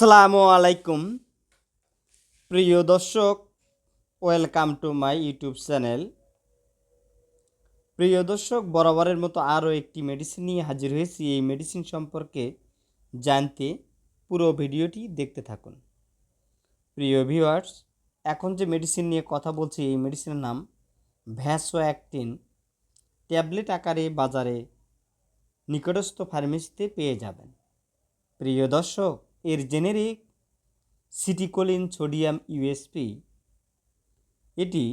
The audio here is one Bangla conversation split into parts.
আসসালামু আলাইকুম। প্রিয় দর্শক welcome to my YouTube channel প্রিয় দর্শক, বরাবরের মতো আরও একটি মেডিসিন নিয়ে হাজির হয়েছি। এই মেডিসিন সম্পর্কে জানতে পুরো ভিডিওটি দেখতে থাকুন। প্রিয় ভিউয়ার্স এখন যে মেডিসিন নিয়ে কথা বলছি, এই মেডিসিনের নাম ভ্যাসো অ্যাক্টিন ট্যাবলেট আকারে বাজারে নিকটস্থ ফার্মেসিতে পেয়ে যাবেন। প্রিয় দর্শক এর জেনেরিক সিটিকোলিন সোডিয়াম ইউএসপি এটি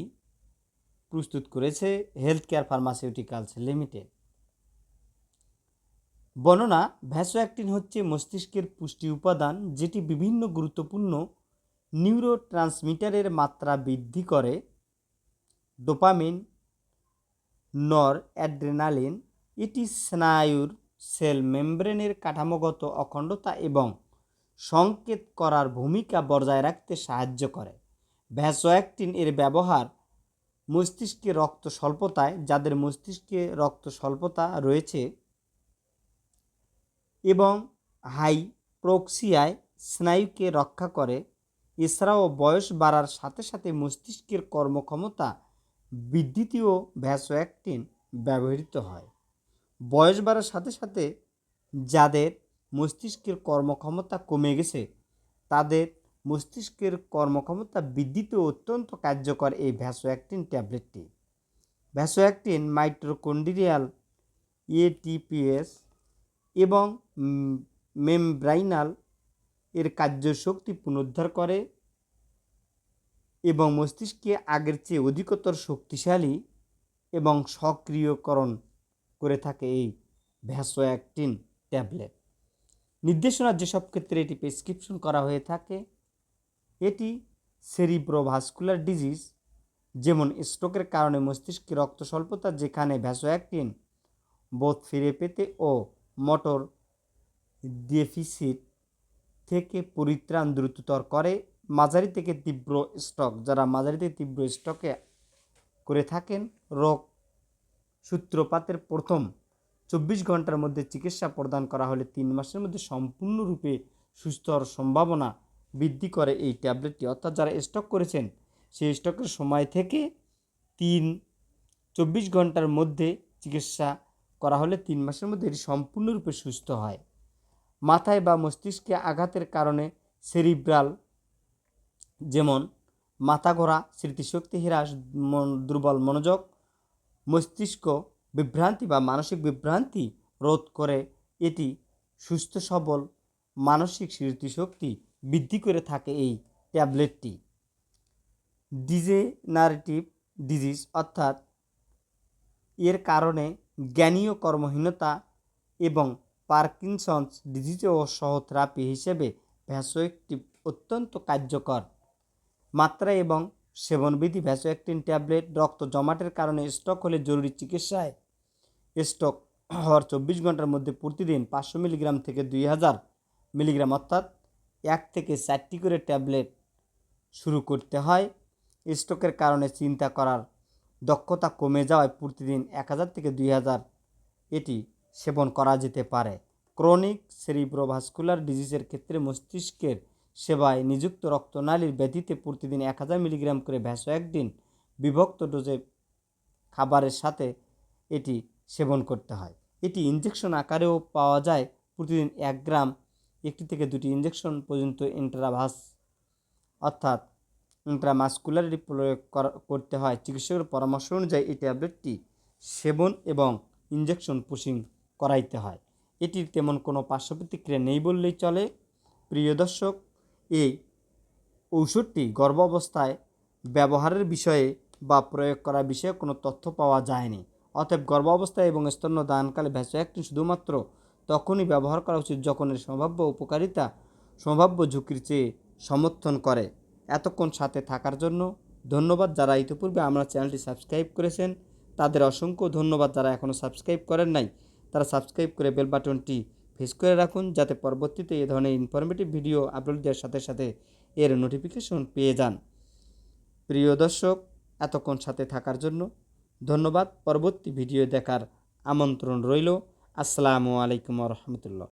প্রস্তুত করেছে হেলথ কেয়ার ফার্মাসিউটিক্যালস লিমিটেড বর্ণনা, ভ্যাসোঅ্যাক্টিন হচ্ছে মস্তিষ্কের পুষ্টি উপাদান যেটি বিভিন্ন গুরুত্বপূর্ণ নিউরো ট্রান্সমিটারের মাত্রা বৃদ্ধি করে। ডোপামিন নর অ্যাড্রেনালিন এটি স্নায়ুর সেল মেমব্রেনের কাঠামোগত অখণ্ডতা এবং সংকেত করার ভূমিকা বজায় রাখতে সাহায্য করে। ভ্যাসোঅ্যাক্টিন এর ব্যবহার মস্তিষ্কে রক্ত স্বল্পতায়, যাদের মস্তিষ্কে রক্ত স্বল্পতা রয়েছে, এবং হাই প্রক্সিয়ায় স্নায়ুকে রক্ষা করে। এছাড়াও বয়স বাড়ার সাথে সাথে মস্তিষ্কের কর্মক্ষমতা বৃদ্ধিতেও ভ্যাসোঅ্যাক্টিন ব্যবহৃত হয়। বয়স বাড়ার সাথে সাথে যাদের মস্তিষ্কের কর্মক্ষমতা কমে গেছে। তাদের মস্তিষ্কের কর্মক্ষমতা বৃদ্ধিতে অত্যন্ত কার্যকর এই ভ্যাসোঅ্যাক্টিন ট্যাবলেটটি। ভ্যাসোঅ্যাক্টিন মাইট্রোকন্ড্রিয়াল এটিপিএস এবং মেমব্রাইনাল এর কার্যশক্তি পুনরুদ্ধার করে এবং মস্তিষ্কে আগের চেয়ে অধিকতর শক্তিশালী এবং সক্রিয়করণ করে থাকে এই ভ্যাসোঅ্যাক্টিন ট্যাবলেট। নির্দেশনা যেসব ক্ষেত্রে এটি প্রেসক্রিপশন করা হয়ে থাকে, এটি সেরিব্রোভাস্কুলার ডিজিজ যেমন স্ট্রোকের কারণে মস্তিষ্কে রক্ত স্বল্পতা, যেখানে ভ্যাসোঅ্যাক্টিন বোধ ফিরে পেতে ও মোটর ডেফিসিট থেকে পরিত্রাণ দ্রুততর করে। মাঝারি থেকে তীব্র স্টক যারা মাঝারি থেকে তীব্র স্টকে করে থাকেন, রোগ সূত্রপাতের প্রথম চব্বিশ ঘণ্টার মধ্যে চিকিৎসা প্রদান করা হলে তিন মাসের মধ্যে সম্পূর্ণরূপে সুস্থ হওয়ার সম্ভাবনা বৃদ্ধি করে এই ট্যাবলেটটি। অর্থাৎ যারা স্টক করেছেন, সেই স্টকের সময় থেকে তিন, চব্বিশ ঘণ্টার মধ্যে চিকিৎসা করা হলে তিন মাসের মধ্যে এটি সম্পূর্ণরূপে সুস্থ হয়। মাথায় বা মস্তিষ্কে আঘাতের কারণে সেরিব্রাল, যেমন মাথা ঘোরা, স্মৃতিশক্তি হ্রাস দুর্বল মনোযোগ, মস্তিষ্ক বিভ্রান্তি বা মানসিক বিভ্রান্তি রোধ করে এটি সুস্থ, সবল, মানসিক স্মৃতিশক্তি বৃদ্ধি করে থাকে এই ট্যাবলেটটি। ডিজেনারেটিভ ডিজিজ অর্থাৎ এর কারণে জ্ঞানীয় কর্মহীনতা এবং পার্কিনসন্স ডিজিজেও সহ থেরাপি হিসেবে ভ্যাসোয়েক্টিভ অত্যন্ত কার্যকর। মাত্রা এবং সেবনবিধি ভ্যাসোঅ্যাক্টিন ট্যাবলেট রক্ত জমাটের কারণে স্টক হলে জরুরি চিকিৎসায় স্টক হওয়ার চব্বিশ ঘণ্টার মধ্যে প্রতিদিন পাঁচশো মিলিগ্রাম থেকে দুই হাজার মিলিগ্রাম অর্থাৎ এক থেকে চারটি করে ট্যাবলেট শুরু করতে হয়। স্ট্রোকের কারণে চিন্তা করার দক্ষতা কমে যাওয়ায় প্রতিদিন এক হাজার থেকে দুই হাজার এটি সেবন করা যেতে পারে। ক্রনিক সেরিব্রোভাস্কুলার ডিজিজের ক্ষেত্রে মস্তিষ্কের সেবায় নিযুক্ত রক্তনালীর ব্যাধিতে প্রতিদিন এক হাজার মিলিগ্রাম করে ভ্যাসো একদিন বিভক্ত ডোজে খাবারের সাথে এটি সেবন করতে হয়। এটি ইঞ্জেকশন আকারেও পাওয়া যায়। প্রতিদিন এক গ্রাম একটি থেকে দুটি ইঞ্জেকশন পর্যন্ত ইন্ট্রাভাস অর্থাৎ ইন্ট্রামাস্কুলারি প্রয়োগ করতে হয়। চিকিৎসকের পরামর্শ অনুযায়ী এই ট্যাবলেটটি সেবন এবং ইঞ্জেকশন পুশিং করাইতে হয়। এটির তেমন কোনো পার্শ্ব প্রতিক্রিয়া নেই বললেই চলে। প্রিয় দর্শক, এই ঔষধটি গর্ভাবস্থায় ব্যবহারের বিষয়ে বা প্রয়োগ করার বিষয়ে কোনো তথ্য পাওয়া যায়নি। অতএব গর্ভাবস্থায় এবং স্তন্য দানকালে ভ্যাসোঅ্যাক্টিন শুধুমাত্র তখনই ব্যবহার করা উচিত যখন এর সম্ভাব্য উপকারিতা, সম্ভাব্য ঝুঁকির চেয়ে সমর্থন করে। এতক্ষণ সাথে থাকার জন্য ধন্যবাদ। যারা ইতিপূর্বে আমরা চ্যানেলটি সাবস্ক্রাইব করেছেন, তাদের অসংখ্য ধন্যবাদ। যারা এখনও সাবস্ক্রাইব করেন নাই, তারা সাবস্ক্রাইব করে বেল বাটনটি ফেস করে রাখুন, যাতে পরবর্তীতে এ ধরনের ইনফরমেটিভ ভিডিও আপলোড দেওয়ার সাথে সাথে এর নোটিফিকেশন পেয়ে যান। প্রিয় দর্শক, এতক্ষণ সাথে থাকার জন্য ধন্যবাদ। পরবর্তী ভিডিও দেখার আমন্ত্রণ রইল। আসসালামু আলাইকুম রহমতুল্লাহ।